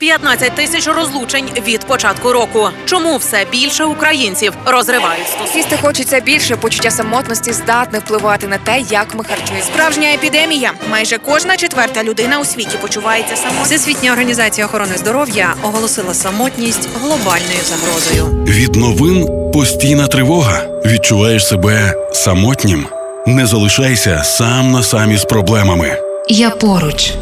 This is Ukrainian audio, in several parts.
15 тисяч розлучень від початку року. Чому все більше українців розривають стосунки? Їсти хочеться більше, почуття самотності здатне впливати на те, як ми харчуємося. Справжня епідемія. Майже кожна четверта людина у світі почувається самотньо. Всесвітня організація охорони здоров'я оголосила самотність глобальною загрозою. Від новин постійна тривога. Відчуваєш себе самотнім. Не залишайся сам на самі з проблемами. Я поруч.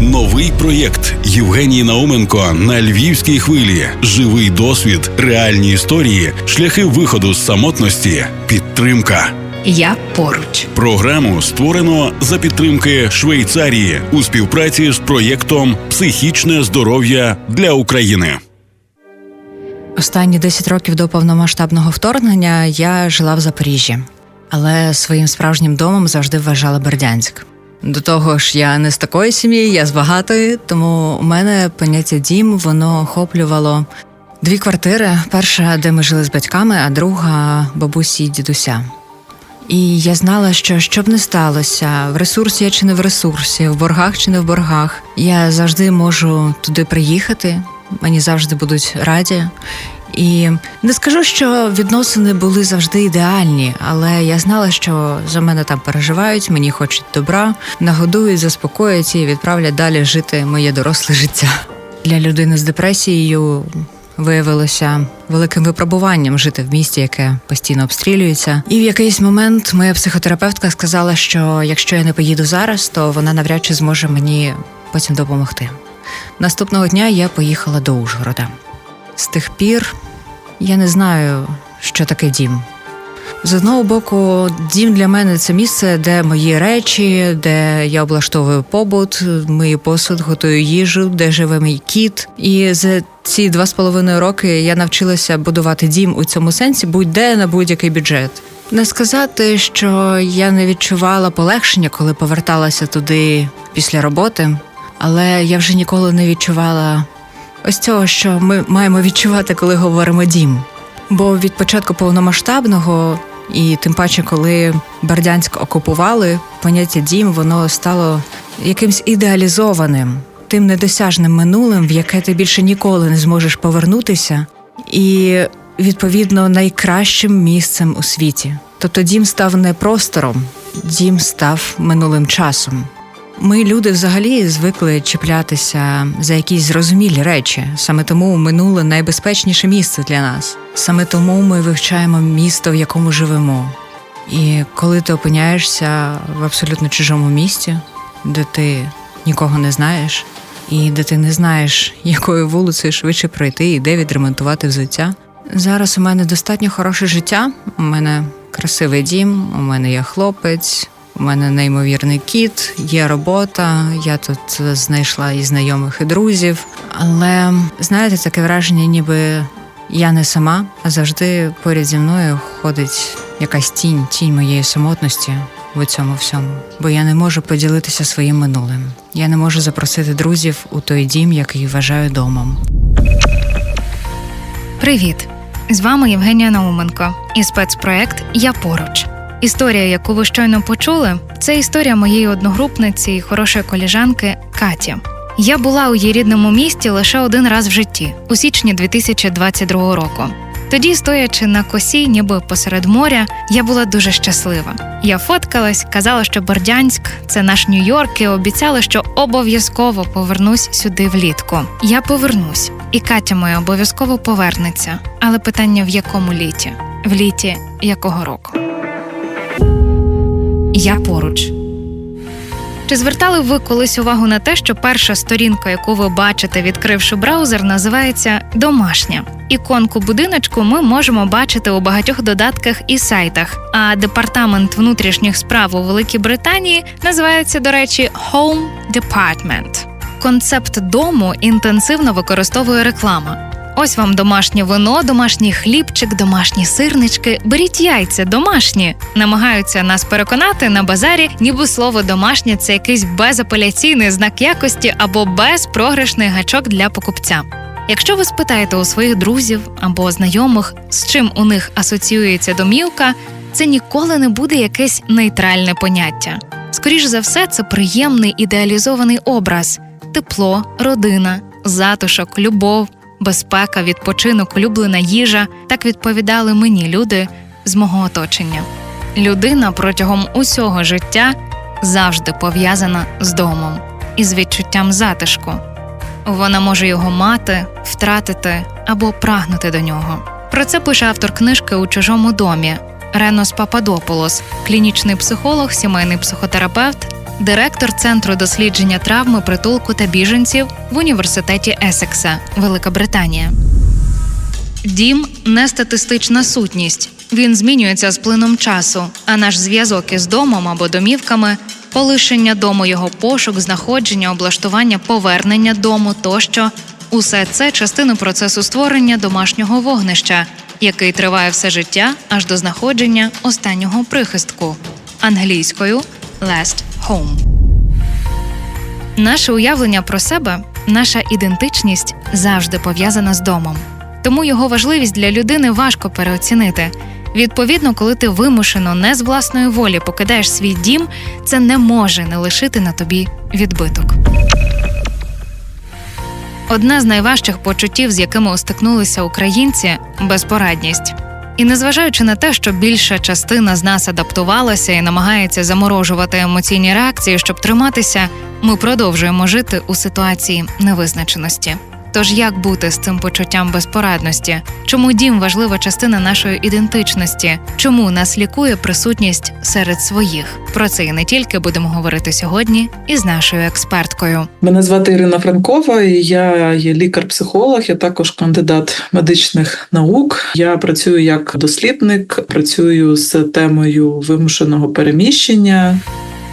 Новий проєкт Євгенії Науменко на львівській хвилі. Живий досвід, реальні історії, шляхи виходу з самотності, підтримка. Я поруч. Програму створено за підтримки Швейцарії у співпраці з проєктом Психічне здоров'я для України. Останні 10 років до повномасштабного вторгнення я жила в Запоріжжі, але своїм справжнім домом завжди вважала Бердянськ. До того ж, я не з такої сім'ї, я з багатої, тому у мене поняття дім воно охоплювало дві квартири: перша, де ми жили з батьками, а друга бабусі і дідуся. І я знала, що що б не сталося, в ресурсі чи не в ресурсі, в боргах чи не в боргах, я завжди можу туди приїхати, мені завжди будуть раді. І не скажу, що відносини були завжди ідеальні, але я знала, що за мене там переживають, мені хочуть добра, нагодують, заспокоять і відправлять далі жити моє доросле життя. Для людини з депресією виявилося великим випробуванням жити в місті, яке постійно обстрілюється. І в якийсь момент моя психотерапевтка сказала, що якщо я не поїду зараз, то вона навряд чи зможе мені потім допомогти. Наступного дня я поїхала до Ужгорода. З тих пір я не знаю, що таке дім. З одного боку, дім для мене це місце, де мої речі, де я облаштовую побут, мию посуд, готую їжу, де живе мій кіт. І за ці два з половиною роки я навчилася будувати дім у цьому сенсі будь-де на будь-який бюджет. Не сказати, що я не відчувала полегшення, коли поверталася туди після роботи, але я вже ніколи не відчувала ось цього, що ми маємо відчувати, коли говоримо дім. Бо від початку повномасштабного, і тим паче, коли Бердянськ окупували, поняття дім воно стало якимсь ідеалізованим, тим недосяжним минулим, в яке ти більше ніколи не зможеш повернутися, і відповідно найкращим місцем у світі. Тобто дім став не простором, дім став минулим часом. Ми, люди, взагалі звикли чіплятися за якісь зрозумілі речі. Саме тому минуле найбезпечніше місце для нас. Саме тому ми вивчаємо місто, в якому живемо. І коли ти опиняєшся в абсолютно чужому місті, де ти нікого не знаєш, і де ти не знаєш, якою вулицею швидше пройти і де відремонтувати взуття. Зараз у мене достатньо хороше життя. У мене красивий дім, у мене є хлопець. У мене неймовірний кіт, є робота. Я тут знайшла і знайомих, і друзів. Але знаєте, таке враження, ніби я не сама, а завжди поряд зі мною ходить якась тінь, тінь моєї самотності в цьому всьому. Бо я не можу поділитися своїм минулим. Я не можу запросити друзів у той дім, який вважаю домом. Привіт! З вами Євгенія Науменко і спецпроект Я поруч. Історія, яку ви щойно почули, це історія моєї одногрупниці і хорошої коліжанки Каті. Я була у її рідному місті лише один раз в житті у січні 2022 року. Тоді, стоячи на косі, ніби посеред моря, я була дуже щаслива. Я фоткалась, казала, що Бердянськ це наш Нью-Йорк, і обіцяла, що обов'язково повернусь сюди влітку. Я повернусь, і Катя моя обов'язково повернеться. Але питання в якому літі? В літі якого року? Я поруч. Чи звертали ви колись увагу на те, що перша сторінка, яку ви бачите, відкривши браузер, називається домашня? Іконку будиночку ми можемо бачити у багатьох додатках і сайтах. А департамент внутрішніх справ у Великій Британії називається, до речі, Home Department. Концепт дому інтенсивно використовує реклама. Ось вам домашнє вино, домашній хлібчик, домашні сирнички. Беріть яйця, домашні. Намагаються нас переконати на базарі, ніби слово домашнє це якийсь безапеляційний знак якості або безпрограшний гачок для покупця. Якщо ви спитаєте у своїх друзів або знайомих, з чим у них асоціюється домівка, це ніколи не буде якесь нейтральне поняття. Скоріш за все, це приємний ідеалізований образ, тепло, родина, затишок, любов, безпека, відпочинок, улюблена їжа так відповідали мені люди з мого оточення. Людина протягом усього життя завжди пов'язана з домом і з відчуттям затишку. Вона може його мати, втратити або прагнути до нього. Про це пише автор книжки у чужому домі Ренос Пападополос, клінічний психолог, сімейний психотерапевт, директор центру дослідження травми, притулку та біженців в університеті Есекса, Велика Британія. Дім не статистична сутність. Він змінюється з плином часу, а наш зв'язок із домом або домівками, полишення дому, його пошук, знаходження, облаштування, повернення дому тощо усе це частина процесу створення домашнього вогнища, який триває все життя аж до знаходження останнього прихистку англійською last home. Наше уявлення про себе, наша ідентичність завжди пов'язана з домом. Тому його важливість для людини важко переоцінити. Відповідно, коли ти вимушено не з власної волі покидаєш свій дім, це не може не лишити на тобі відбиток. Одне з найважчих почуттів, з якими стикнулися українці безпорадність. І незважаючи на те, що більша частина з нас адаптувалася і намагається заморожувати емоційні реакції, щоб триматися, ми продовжуємо жити у ситуації невизначеності. Тож як бути з цим почуттям безпорадності? Чому дім важлива частина нашої ідентичності? Чому нас лікує присутність серед своїх? Про це і не тільки будемо говорити сьогодні із нашою експерткою. Мене звати Ірина Франкова, і я є лікар-психолог, я також кандидат медичних наук. Я працюю як дослідник, працюю з темою вимушеного переміщення.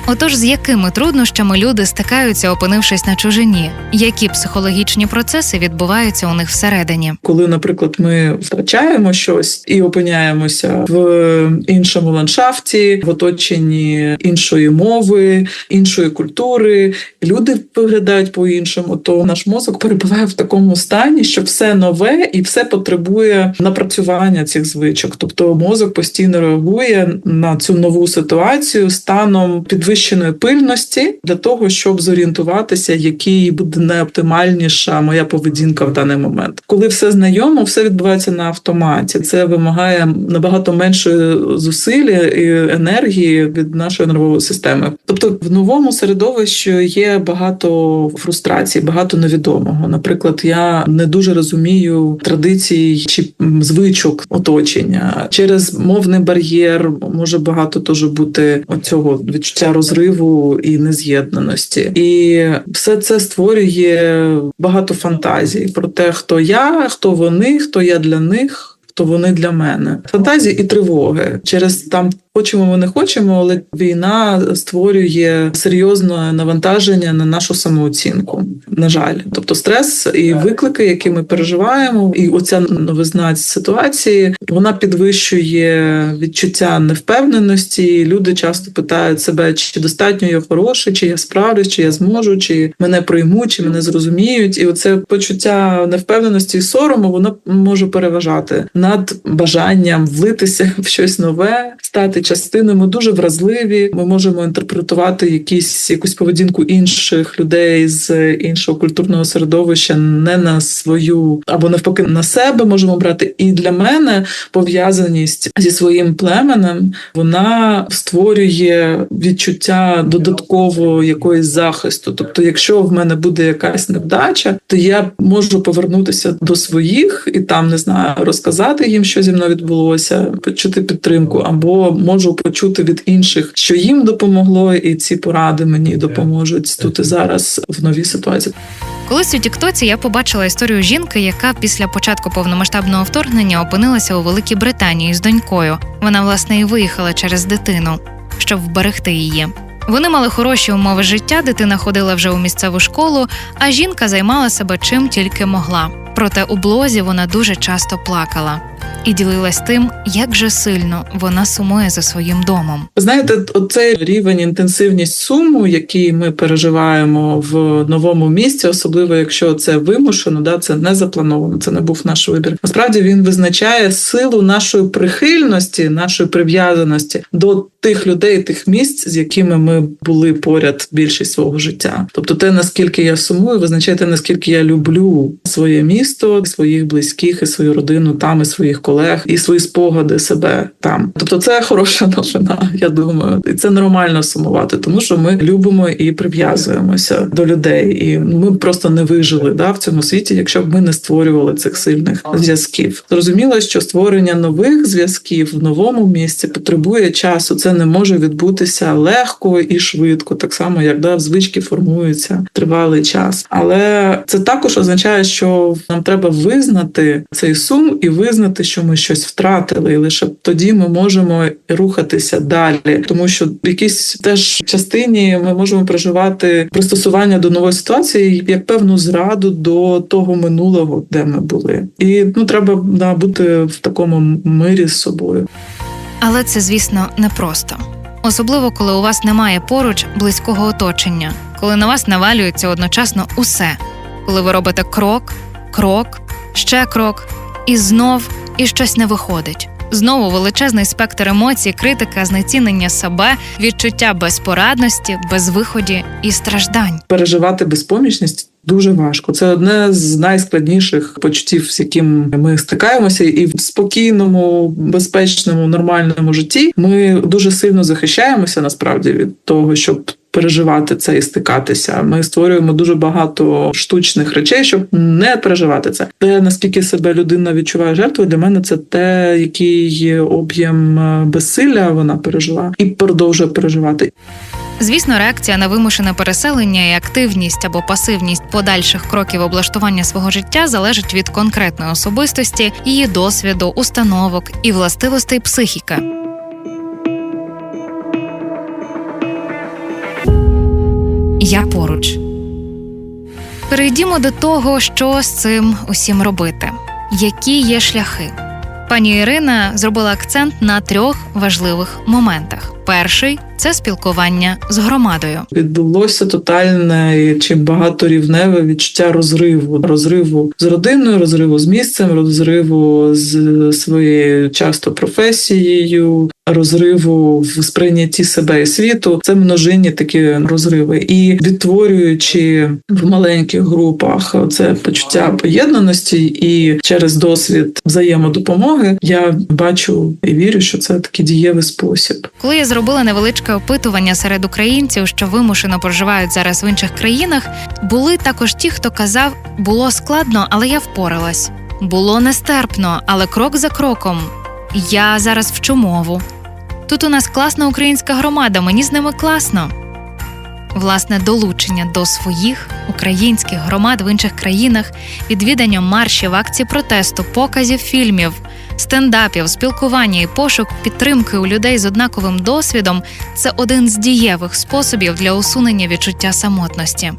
Отож, з якими труднощами люди стикаються, опинившись на чужині? Які психологічні процеси відбуваються у них всередині? Коли, наприклад, ми втрачаємо щось і опиняємося в іншому ландшафті, в оточенні іншої мови, іншої культури, люди виглядають по-іншому, то наш мозок перебуває в такому стані, що все нове і все потребує напрацювання цих звичок. Тобто мозок постійно реагує на цю нову ситуацію станом підвищеної пильності для того, щоб зорієнтуватися, який буде найоптимальніша моя поведінка в даний момент. Коли все знайомо, все відбувається на автоматі. Це вимагає набагато менше зусилля і енергії від нашої нервової системи. Тобто, в новому середовищі є багато фрустрацій, багато невідомого. Наприклад, я не дуже розумію традицій чи звичок оточення через мовний бар'єр. Може багато теж бути оцього відчуття розриву і нез'єднаності, і все це створює багато фантазій про те, хто я, хто вони, хто я для них. То вони для мене фантазії і тривоги через там хочемо ми не хочемо, але війна створює серйозне навантаження на нашу самооцінку. На жаль, тобто стрес і виклики, які ми переживаємо, і оця новизна ситуації вона підвищує відчуття невпевненості. Люди часто питають себе, чи достатньо я хороший, чи я справлюсь, чи я зможу, чи мене приймуть, чи мене зрозуміють. І оце почуття невпевненості і сорому воно може переважати над бажанням влитися в щось нове, стати частиною. Ми дуже вразливі. Ми можемо інтерпретувати якісь якусь поведінку інших людей з іншого культурного середовища не на свою або навпаки на себе можемо брати. І для мене пов'язаність зі своїм племенем вона створює відчуття додатково якоїсь захисту. Тобто, якщо в мене буде якась невдача, то я можу повернутися до своїх і там не знаю, розказати їм, що зі мною відбулося, почути підтримку, або можу почути від інших, що їм допомогло, і ці поради мені допоможуть тут і зараз в новій ситуації. Колись у Тіктоці я побачила історію жінки, яка після початку повномасштабного вторгнення опинилася у Великій Британії з донькою. Вона власне і виїхала через дитину, щоб вберегти її. Вони мали хороші умови життя, дитина ходила вже у місцеву школу, а жінка займала себе чим тільки могла. Проте у блозі вона дуже часто плакала. І ділилась тим, як же сильно вона сумує за своїм домом. Знаєте, оцей рівень інтенсивність суму, який ми переживаємо в новому місці, особливо якщо це вимушено, да це не заплановано, це не був наш вибір. Насправді він визначає силу нашої прихильності, нашої прив'язаності до тих людей, тих місць, з якими ми були поряд більшість свого життя. Тобто, те наскільки я сумую, визначає те, наскільки я люблю своє місто, своїх близьких і свою родину там, і своїх колег, і свої спогади себе там. Тобто, це хороша новина, я думаю, і це нормально сумувати, тому що ми любимо і прив'язуємося до людей, і ми просто не вижили да, в цьому світі, якщо б ми не створювали цих сильних зв'язків. Зрозуміло, що створення нових зв'язків в новому місці потребує часу. Це не може відбутися легко і швидко, так само як да, звички формуються тривалий час. Але це також означає, що нам треба визнати цей сум і визнати, що ми щось втратили, і лише тоді ми можемо рухатися далі, тому що в якійсь теж частині ми можемо проживати пристосування до нової ситуації як певну зраду до того минулого, де ми були, і ну треба да, бути в такому мирі з собою. Але це, звісно, непросто. Особливо, коли у вас немає поруч близького оточення, коли на вас навалюється одночасно усе, коли ви робите крок, крок, ще крок, і знов і щось не виходить. Знову величезний спектр емоцій, критика, знецінення себе, відчуття безпорадності, безвиході і страждань. переживати безпомічність дуже важко. Це одне з найскладніших почуттів, з яким ми стикаємося, і в спокійному, безпечному, нормальному житті ми дуже сильно захищаємося насправді від того, щоб. Переживати це і стикатися. Ми створюємо дуже багато штучних речей, щоб не переживати це. Те, наскільки себе людина відчуває жертвою, для мене це те, який об'єм е, безсилля вона пережила і продовжує переживати. Звісно, реакція на вимушене переселення і активність або пасивність подальших кроків облаштування свого життя залежить від конкретної особистості, її досвіду, установок і властивостей психіки. Я поруч. Перейдімо до того, що з цим усім робити. Які є шляхи? Пані Ірина зробила акцент на трьох важливих моментах: перший це спілкування з громадою. відбулося тотальне чи багаторівневе відчуття розриву, розриву з родиною, розриву з місцем, розриву з своєю часто професією. Розриву в сприйнятті себе і світу це множинні такі розриви, і відтворюючи в маленьких групах це почуття поєднаності, і через досвід взаємодопомоги я бачу і вірю, що це такий дієвий спосіб. Коли я зробила невеличке опитування серед українців, що вимушено проживають зараз в інших країнах, були також ті, хто казав, було складно, але я впоралась. Було нестерпно, але крок за кроком. Я зараз вчу мову. Тут у нас класна українська громада, мені з ними класно. Власне, долучення до своїх українських громад в інших країнах, відвідання маршів, акцій протесту, показів фільмів, стендапів, спілкування і пошук підтримки у людей з однаковим досвідом це один з дієвих способів для усунення відчуття самотності.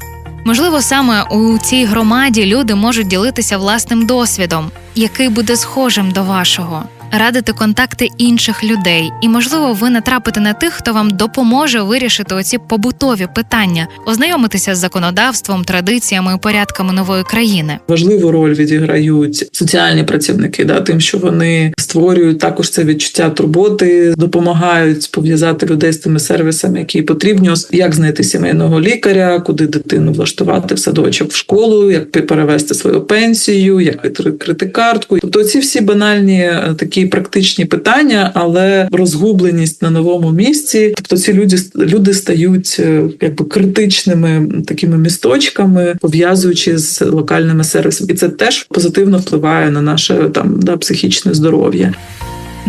Можливо, саме у цій громаді люди можуть ділитися власним досвідом, який буде схожим до вашого, радити контакти інших людей, і можливо, ви натрапите на тих, хто вам допоможе вирішити оці побутові питання, ознайомитися з законодавством, традиціями і порядками нової країни. Важливу роль відіграють соціальні працівники, да, тим, що вони створюють також це відчуття турботи, допомагають пов'язати людей з тими сервісами, які потрібні, як знайти сімейного лікаря, куди дитину влаштувати в садочок в школу, як перевести свою пенсію, як відкрити картку. Тобто ці всі банальні е, такі практичні питання, але розгубленість на новому місці. Тобто ці люди люди стають е, якби критичними такими місточками, пов'язуючи з локальними сервісами, і це теж позитивно впливає на наше там да, психічне здоров'я.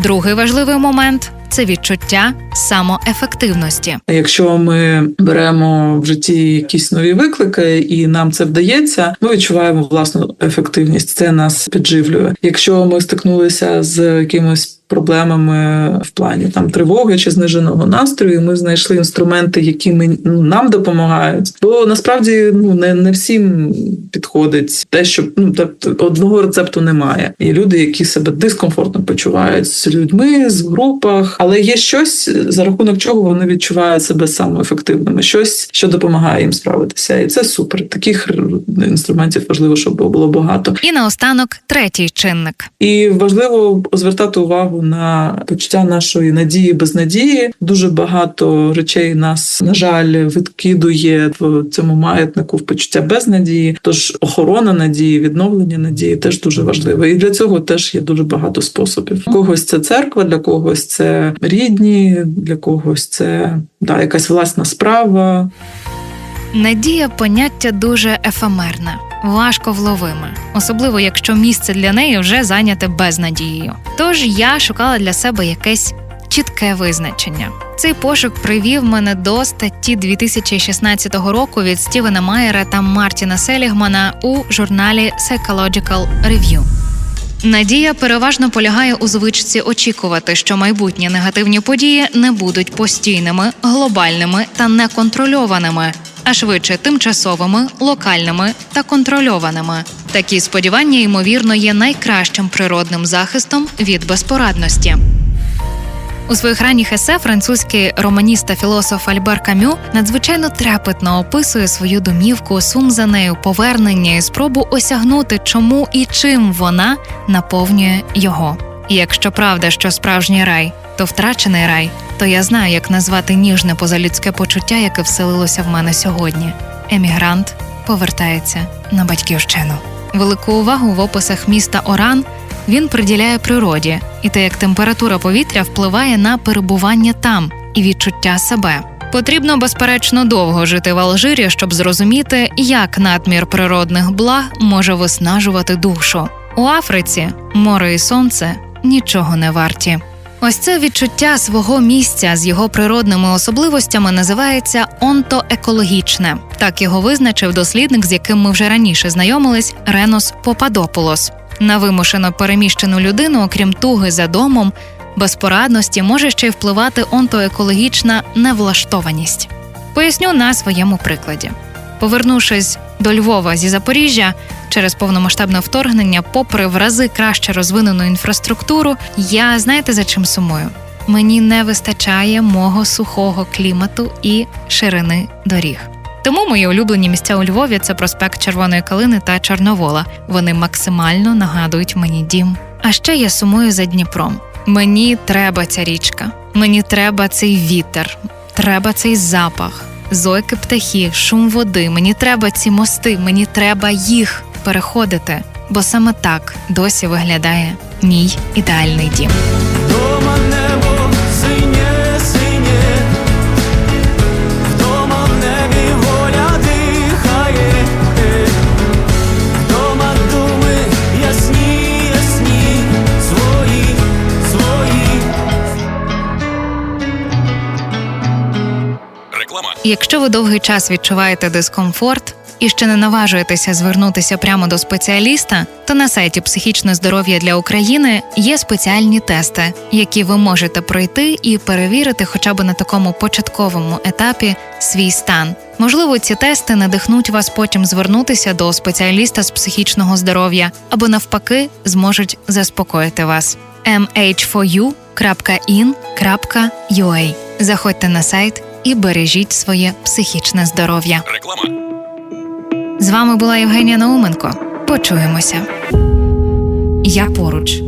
Другий важливий момент це відчуття самоефективності. Якщо ми беремо в житті якісь нові виклики, і нам це вдається, ми відчуваємо власну ефективність. Це нас підживлює. Якщо ми стикнулися з якимось проблемами в плані там тривоги чи зниженого настрою, і ми знайшли інструменти, які ми ну, нам допомагають, то насправді ну не, не всім підходить те, що ну тобто одного рецепту немає. Є люди, які себе дискомфортно почувають з людьми, з групах, але є щось за рахунок чого вони відчувають себе самоефективними, щось, що допомагає їм справитися, і це супер. Таких інструментів важливо, щоб було багато. І наостанок третій чинник. І важливо звертати увагу на почуття нашої надії без надії. Дуже багато речей нас, на жаль, відкидує в цьому маятнику в почуття без надії. Тож охорона надії, відновлення надії теж дуже важливо. І для цього теж є дуже багато способів. Для когось це церква, для когось це рідні, для когось це да, якась власна справа. Надія поняття дуже ефемерне, важко вловиме, особливо якщо місце для неї вже зайняте безнадією. Тож я шукала для себе якесь чітке визначення. Цей пошук привів мене до статті 2016 року від Стівена Майера та Мартіна Селігмана у журналі Psychological Review. Надія переважно полягає у звичці очікувати, що майбутні негативні події не будуть постійними, глобальними та неконтрольованими, а швидше тимчасовими, локальними та контрольованими. Такі сподівання, ймовірно, є найкращим природним захистом від безпорадності. У своїх ранніх есе французький романіст та філософ Альбер Камю надзвичайно трепетно описує свою домівку, сум за нею, повернення і спробу осягнути, чому і чим вона наповнює його. І якщо правда, що справжній рай, то втрачений рай, то я знаю, як назвати ніжне позалюдське почуття, яке вселилося в мене сьогодні. Емігрант повертається на батьківщину. Велику увагу в описах міста Оран він приділяє природі і те, як температура повітря впливає на перебування там і відчуття себе. Потрібно безперечно довго жити в Алжирі, щоб зрозуміти, як надмір природних благ може виснажувати душу. У Африці море і сонце нічого не варті. Ось це відчуття свого місця з його природними особливостями називається онтоекологічне. Так його визначив дослідник, з яким ми вже раніше знайомились, Ренос Попадополос. На вимушено переміщену людину, окрім туги за домом, безпорадності може ще й впливати онтоекологічна невлаштованість. Поясню на своєму прикладі. Повернувшись до Львова зі Запоріжжя через повномасштабне вторгнення, попри в рази краще розвинену інфраструктуру, я знаєте за чим сумую? Мені не вистачає мого сухого клімату і ширини доріг. Тому мої улюблені місця у Львові це проспект Червоної Калини та Чорновола. Вони максимально нагадують мені дім. А ще я сумую за Дніпром. Мені треба ця річка, мені треба цей вітер, треба цей запах, зойки птахів, шум води. Мені треба ці мости, мені треба їх переходити. Бо саме так досі виглядає мій ідеальний дім. Дома небо синє, синє, вдома в небі воля дихає, вдома думи ясні, ясні, свої, свої. Реклама. Якщо ви довгий час відчуваєте дискомфорт і ще не наважуєтеся звернутися прямо до спеціаліста, то на сайті Психічне здоров'я для України є спеціальні тести, які ви можете пройти і перевірити хоча б на такому початковому етапі свій стан. Можливо, ці тести надихнуть вас потім звернутися до спеціаліста з психічного здоров'я або навпаки зможуть заспокоїти вас. mh4u.in.ua Заходьте на сайт і бережіть своє психічне здоров'я. Реклама. З вами була Євгенія Науменко. Почуємося. Я поруч.